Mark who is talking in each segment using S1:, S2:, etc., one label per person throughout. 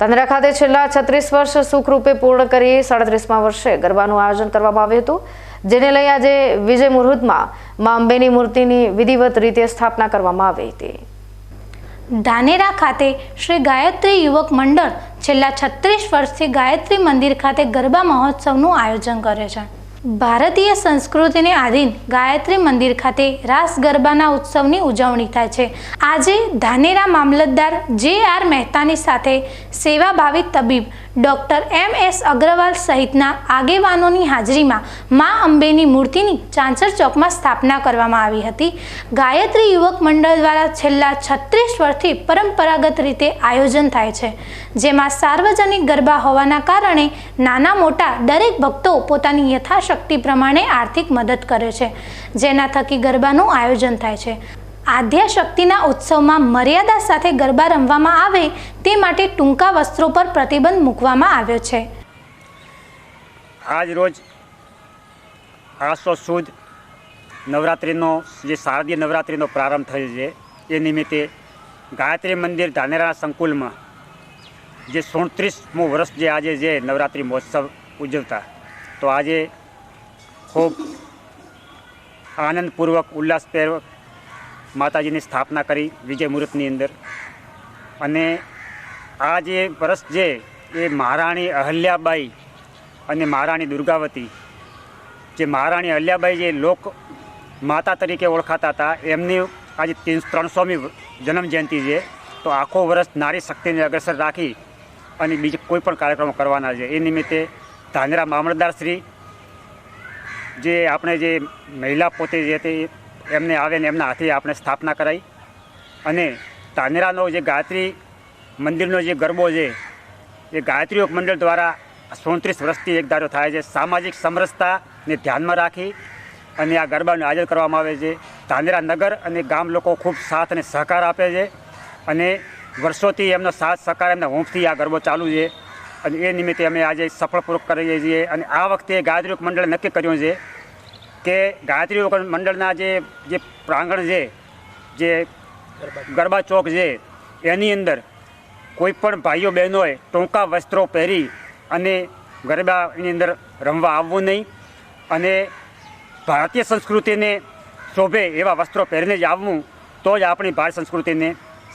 S1: તંદ્રા ખાતે છેલ્લા છત્રીસ વર્ષ સુખરૂપે પૂર્ણ કરી સાડત્રીસમા વર્ષે ગરબાનું આયોજન કરવામાં આવ્યું હતું, જેને લઈ આજે વિજય મુહૂર્તમાં મા અંબેની મૂર્તિની વિધિવત રીતે સ્થાપના કરવામાં આવી હતી.
S2: ધાનેરા ખાતે શ્રી ગાયત્રી યુવક મંડળ છેલ્લા છત્રીસ વર્ષથી ગાયત્રી મંદિર ખાતે ગરબા મહોત્સવનું આયોજન કરે છે. ભારતીય સંસ્કૃતિને આધીન ગાયત્રી મંદિર ખાતે રાસ ગરબાના ઉત્સવની ઉજવણી થાય છે. આજે ધાનેરા મામલતદાર જે આર મહેતાની સાથે સેવાભાવી તબીબ ડૉક્ટર એમ એસ અગ્રવાલ સહિતના આગેવાનોની હાજરીમાં મા અંબેની મૂર્તિની ચાંચર ચોકમાં સ્થાપના કરવામાં આવી હતી. ગાયત્રી યુવક મંડળ દ્વારા છેલ્લા છત્રીસ વર્ષથી પરંપરાગત રીતે આયોજન થાય છે. જેમાં સાર્વજનિક ગરબા હોવાના કારણે નાના મોટા દરેક ભક્તો પોતાની યથાશક્તિ પ્રમાણે આર્થિક મદદ કરે છે. જેના થકી ગરબાનું આયોજન થાય છે. આદ્યા શક્તિના ઉત્સવમાં મર્યાદા સાથે ગરબા રમવામાં આવે તે માટે ટૂંકા વસ્ત્રો પર પ્રતિબંધ મૂકવામાં આવ્યો છે.
S3: આજ રોજ આસો સુદ નવરાત્રિનો, જે શારદીય નવરાત્રિનો પ્રારંભ થયો છે, એ નિમિત્તે ગાયત્રી મંદિર ધાનેરા સંકુલમાં જે સોણત્રીસમું વર્ષ જે આજે જે નવરાત્રિ મહોત્સવ ઉજવતા, તો આજે ખૂબ આનંદપૂર્વક, ઉલ્લાસપૂર્વક માતાજીની સ્થાપના કરી વિજય મુહૂર્તની અંદર. અને આ જે વર્ષ જે એ મહારાણી અહલ્યાબાઈ અને મહારાણી દુર્ગાવતી, જે મહારાણી અહલ્યાબાઈ જે લોક માતા તરીકે ઓળખાતા હતા, એમની આજે ત્રણ ત્રણસોમી જન્મ જયંતિ છે. તો આખો વર્ષ નારી શક્તિને અગ્રસર રાખી અને બીજા કોઈ પણ કાર્યક્રમો કરવાના છે. એ નિમિત્તે ધાનેરા મામલતદારશ્રી જે આપણે જે મહિલા પોતે જે તે એમને આવે ને એમના હાથે આપણે સ્થાપના કરાઈ. અને તાનેરાનો જે ગાયત્રી મંદિરનો જે ગરબો છે, એ ગાયત્રી મંડળ દ્વારા સોત્રીસ વર્ષથી એક ધારો થાય છે. સામાજિક સમરસતાને ધ્યાનમાં રાખી અને આ ગરબાનું આયોજન કરવામાં આવે છે. ધાનેરા નગર અને ગામ લોકો ખૂબ સાથ અને સહકાર આપે છે અને વર્ષોથી એમનો સાથ સહકાર એમના હોંફથી આ ગરબો ચાલુ છે અને એ નિમિત્તે અમે આજે સફળપૂર્વક કરીએ છીએ. અને આ વખતે યોગ મંડળે નક્કી કર્યું છે કે ગાયત્રી યોગ મંડળના જે જે પ્રાંગણ છે, જે ગરબા ચોક છે, એની અંદર કોઈપણ ભાઈઓ બહેનોએ ટૂંકા વસ્ત્રો પહેરી અને ગરબાની અંદર રમવા આવવું નહીં. અને ભારતીય સંસ્કૃતિને શોભે એવા વસ્ત્રો પહેરીને જ આવવું, તો જ આપણી ભારત સંસ્કૃતિને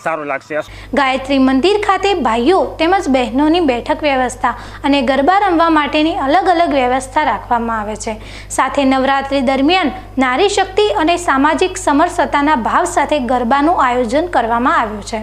S3: સારું લાગશે.
S2: ગાયત્રી મંદિર ખાતે ભાઈઓ તેમજ બહેનોની બેઠક વ્યવસ્થા અને ગરબા રમવા માટેની અલગ અલગ વ્યવસ્થા રાખવામાં આવે છે. સાથે નવરાત્રી દરમિયાન નારી શક્તિ અને સામાજિક સમરસતાના ભાવ સાથે ગરબાનું આયોજન કરવામાં આવ્યું છે.